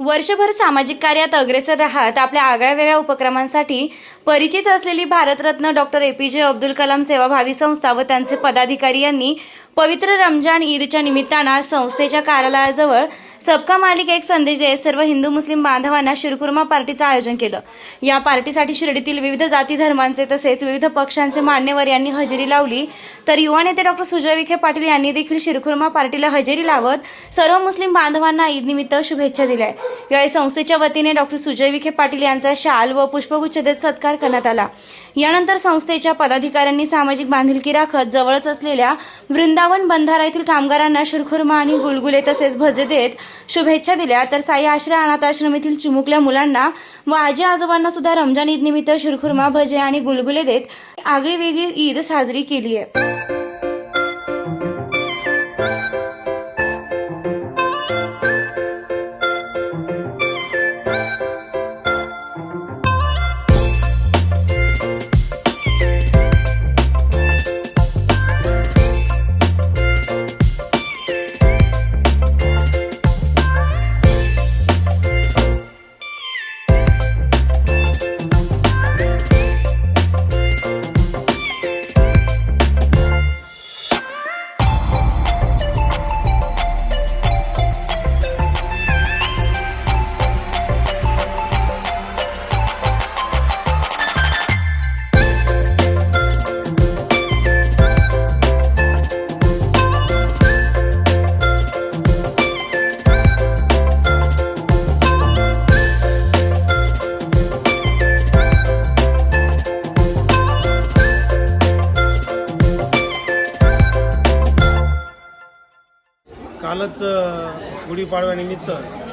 वर्षभर सामाजिक कार्यात अग्रेसर राहत आपल्या आगळ्यावेगळ्या उपक्रमांसाठी परिचित असलेली भारतरत्न डॉक्टर ए पी जे अब्दुल कलाम सेवाभावी संस्था व त्यांचे पदाधिकारी यांनी पवित्र रमजान ईदच्या निमित्तानं संस्थेच्या कार्यालयाजवळ सबका मालिक एक संदेश देत सर्व हिंदू मुस्लिम बांधवांना शिरकुर्मा पार्टीचं आयोजन केलं. या पार्टीसाठी शिर्डीतील विविध जाती धर्मांचे तसेच विविध पक्षांचे मान्यवर यांनी हजेरी लावली. तर युवा नेते डॉक्टर सुजय विखे पाटील यांनी देखील शिरकुर्मा पार्टीला हजेरी लावत सर्व मुस्लिम बांधवांना ईदनिमित्त शुभेच्छा दिल्या यावेळी संस्थेच्या वतीने डॉक्टर सुजय विखे पाटील यांचा शाल व पुष्पगुच्छ देत सत्कार करण्यात आला. यानंतर संस्थेच्या पदाधिकाऱ्यांनी सामाजिक बांधिलकी राखत जवळच असलेल्या वृंदावन बंधारा येथील कामगारांना शिरखुर्मा आणि गुलगुले तसेच भजे देत शुभेच्छा दिल्या. तर साई आश्रय अनाथाश्रम येथील चिमुकल्या मुलांना व आजी आजोबांना सुद्धा रमजान ईद निमित्त शिरखुर्मा भजे आणि गुलगुले देत आगळी वेगळी ईद साजरी केली आहे. कालच गुढीपाडव्यानिमित्त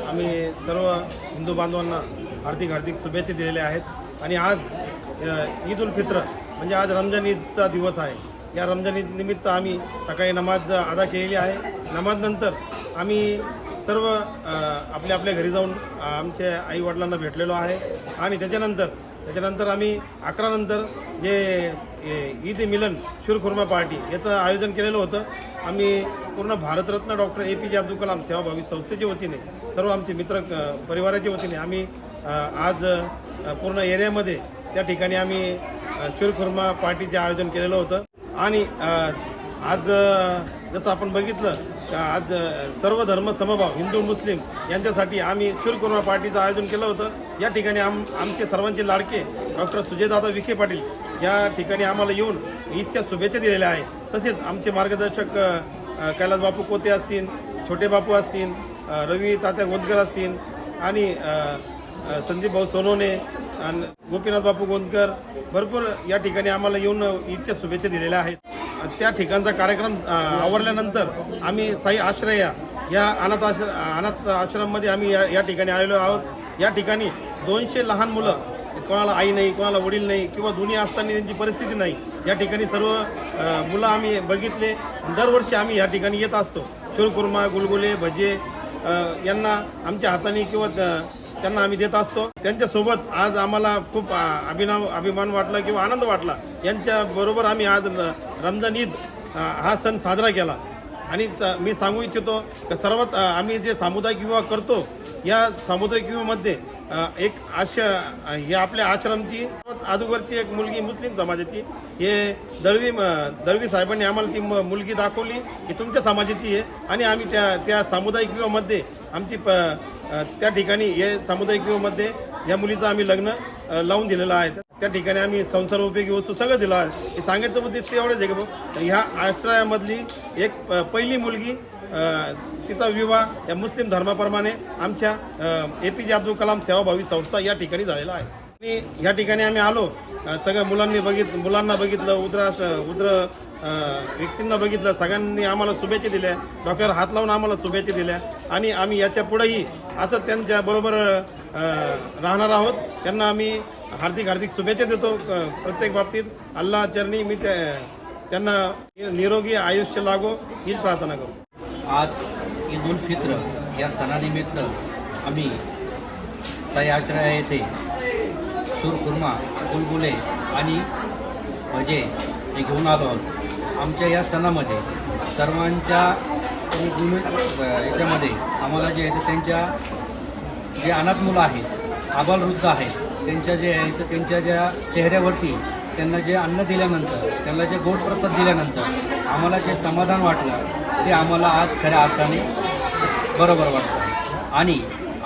आम्ही सर्व हिंदू बांधवांना हार्दिक हार्दिक शुभेच्छा दिलेल्या आहेत. आणि आज ईद उल फित्र म्हणजे आज रमजान ईदचा दिवस आहे. या रमजान ईद निमित्त आम्ही सकाळी नमाज अदा केलेली आहे. नमाजनंतर आम्ही सर्व आपल्या आपल्या घरी जाऊन आमच्या आईवडिलांना भेटलेलो आहे. आणि त्याच्यानंतर त्याच्यानंतर आम्ही अकरानंतर जे ए, ईद मिलन शिरखुर्मा पार्टी याचं आयोजन केलेलं होतं. आम्ही पूर्ण भारतरत्न डॉक्टर ए पी जे अब्दुल कलाम सेवाभावी संस्थेच्या वतीने सर्व आमचे मित्र परिवाराच्या वतीने आम्ही आज पूर्ण एरियामध्ये त्या ठिकाणी आम्ही शिरखुर्मा पार्टीचे आयोजन केलेलं होतं. आणि आज जसं आपण बघितलं का आज सर्व धर्म समभाव हिंदू मुस्लिम यांच्यासाठी आम्ही शिरकुर्मा पार्टीचं आयोजन केलं होतं. या ठिकाणी आम आमचे सर्वांचे लाडके डॉक्टर सुजयदादा विखे पाटील या ठिकाणी आम्हाला येऊन ईदच्या शुभेच्छा दिलेल्या आहे तसेच आमचे मार्गदर्शक कैलास बापू कोते असतील छोटे बापू असतील रवी तात्या गोंदकर असतील आणि संदीप भाऊ सोनोने आणि गोपीनाथ बापू गोंदकर भरपूर या ठिकाणी आम्हाला येऊन ईदच्या शुभेच्छा दिलेल्या आहेत. त्या ठिकाणचा कार्यक्रम आवडल्यानंतर आम्ही साई आश्रय या- अनाथ आश्र अनाथ आश्रममध्ये आम्ही या या ठिकाणी आलेलो आहोत. या ठिकाणी दोनशे लहान मुलं कोणाला आई नाही कोणाला वडील नाही किंवा दोन्ही असताना त्यांची परिस्थिती नाही या ठिकाणी सर्व मुलं आम्ही बघितले. दरवर्षी आम्ही या ठिकाणी येत असतो. शिरकुर्मा गुलगुले भजे यांना आमच्या हाताने किंवा त्यांना आम्ही देत असतो. त्यांच्यासोबत आज आम्हाला खूप अभिनव अभिमान वाटला किंवा आनंद वाटला. यांच्या बरोबर आम्ही आज रमजान ईद हा सण साजरा केला. आणि स- मी सांगू इच्छितो की सर्वात आम्ही जे सामुदायिक विवाह करतो या सामुदायिक विवाहामध्ये एक अशा हे आपल्या आश्रमची सर्वात अगोदरची एक मुलगी मुस्लिम समाजाची हे दळवी दळवी साहेबांनी आम्हाला ती म- मुलगी दाखवली की तुमच्या समाजाची आहे. आणि आम्ही त्या त्या सामुदायिक विवाहामध्ये आमची प त्या ठिकाणी हे सामुदायिक विवाहामध्ये या मुलीचं आम्ही लग्न लावून दिलेलं आहे. त्या ठिकाणी आम्ही संसार उपयोगी वस्तू सगळं दिलं आहे. हे सांगायचं उद्देश एवढंच आहे की ह्या आश्रयामधली एक पहिली मुलगी तिचा विवाह या मुस्लिम धर्माप्रमाणे आमच्या ए पी जे अब्दुल कलाम सेवाभावी संस्था या ठिकाणी झालेला आहे. आणि या ठिकाणी आम्ही आलो सगळ्या मुलांनी बघित मुलांना बघितलं उद्रा उद्र व्यक्तींना बघितलं सगळ्यांनी आम्हाला शुभेच्छा दिल्या डॉक्टर हात लावून आम्हाला शुभेच्छा दिल्या आणि आम्ही याच्या पुढेही असं त्यांच्या बरोबर राहणार आहोत. त्यांना आम्ही हार्दिक हार्दिक शुभेच्छा देतो प्रत्येक बाबतीत. अल्ला चरणी मी त्या त्यांना निरोगी आयुष्य लागो हीच प्रार्थना करू. आज ईद उल फित्र या सणानिमित्त आम्ही साई आश्रया येथे सुरखुर्मा गुलगुले आणि भजे हे घेऊन आलो आहोत. आमच्या या सणामध्ये सर्वांच्या गुण याच्यामध्ये आम्हाला जे आहे ते त्यांच्या जे अनाथ मुलं आहेत आबालवृद्ध आहेत त्यांच्या जे आहे तर त्यांच्या ज्या चेहऱ्यावरती त्यांना जे अन्न दिल्यानंतर त्यांना जे गोड प्रसाद दिल्यानंतर आम्हाला जे समाधान वाटलं ते आम्हाला आज खऱ्या अर्थाने बरोबर वाटतं. आणि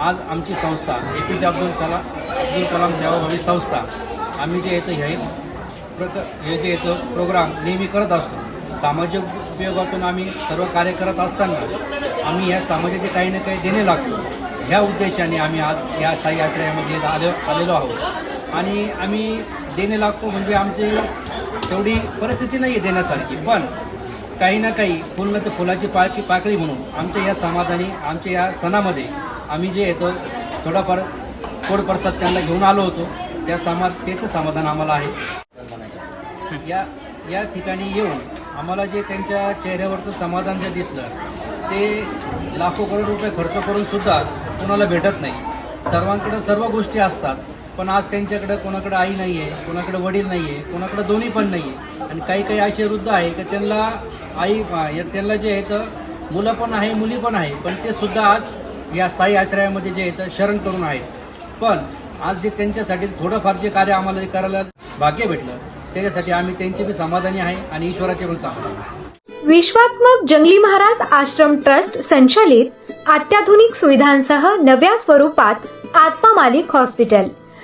आज आमची संस्था ए पी जे अब्दुल सला अब्दुल कलाम सेवाभावी संस्था आम्ही जे येतं हे प्रक हे जे येतं प्रोग्राम नेहमी करत असतो. सामाजिक उपयोगातून आम्ही सर्व कार्य करत असताना आम्ही ह्या समाजाचे काही ना काही देणे लागतो. ह्या उद्देशाने आम्ही आज या साई आश्रयामध्ये आलो आलेलो आहोत. आणि आम्ही देणे लागतो म्हणजे आमची तेवढी परिस्थिती नाही आहे देण्यासारखी पण काही ना काही फुल ना तर फुलाची पाळखी पाकळी म्हणून आमच्या या समाधानी आमच्या या सणामध्ये आम्ही जे येतो थोडाफार थोड प्रसाद त्यांना घेऊन आलो होतो. त्या समा त्याचं समाधान आम्हाला आहे. या या ठिकाणी येऊन आम्हाला जे त्यांच्या चेहऱ्यावरचं समाधान जे दिसलं ते लाखो करोड रुपये खर्च करूनसुद्धा कुणाला कोणाला भेटत नाही. सर्वांकडे सर्व गोष्टी असतात. पण आज त्यांच्याकडं कोणाकडे आई नाही आहे कोणाकडे वडील नाही आहे कोणाकडे दोन्ही पण नाही आहे आणि काही काही असे वृद्ध आहे की त्यांना आई या- त्यांना जे आहे तर मुलं पण आहे मुली पण आहे पण ते सुद्धा आज या साई आश्रयामध्ये जे आहे तर शरण करून आहेत. पण आज जे त्यांच्यासाठी थोडंफार जे कार्य आम्हाला करायला भाग्य भेटलं त्याच्यासाठी आम्ही त्यांचे बी समाधानी आहे आणि ईश्वराचे पण समाधान आहे. विश्वात्मक जंगली महाराज आश्रम ट्रस्ट संचालित अत्याधुनिक सुविधांसह नव्या स्वरूपात आत्मा मालिक हॉस्पिटल.